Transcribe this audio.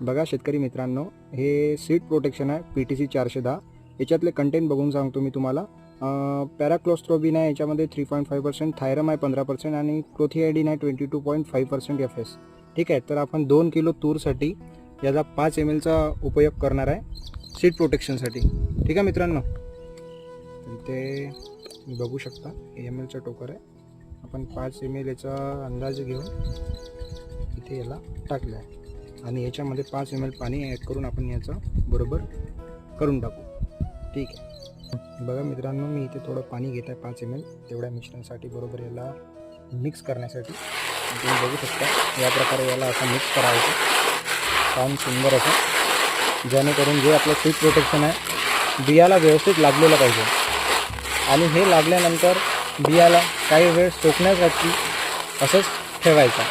बघा शेतकरी मित्रांनो हे सीड प्रोटेक्शन आहे पी टी सी चारशे दहा. याच्यातले कंटेंट बघून सांगतो मी तुम्हाला. पॅराक्लोस्ट्रोबिन आहे याच्यामध्ये three point five percent thiram आहे पंधरा पर्सेंट आणि क्लोथिआयडीन आहे twenty two point five percent F S ठीक आहे तर आपण दोन किलो तूरसाठी याचा पाच एम एलचा उपयोग करणार आहे सीड प्रोटेक्शनसाठी ठीक आहे मित्रांनो? ते तुम्ही बघू शकता एम एलचा टोकर आहे. आपण पाच एम एल याचा अंदाज घेऊन इथे याला टाकलं आहे आणि याच्यामध्ये पाच एम एल पाणी ॲड करून आपण याचा बरोबर करून टाकू. ठीक आहे. बघा मित्रांनो मी इथे थोडं पाणी घेत आहे पाच एम एल तेवढ्या मिश्रणासाठी बरोबर याला मिक्स करण्यासाठी. तुम्ही बघू शकता या प्रकारे याला असं मिक्स करायचं. छान सुंदर असं. जेणेकरून जे आपलं सीट प्रोटेक्शन आहे बियाला व्यवस्थित लागलेलं पाहिजे. आणि हे लागल्यानंतर बियाला काही वेळ सोकण्यासाठी असंच ठेवायचं.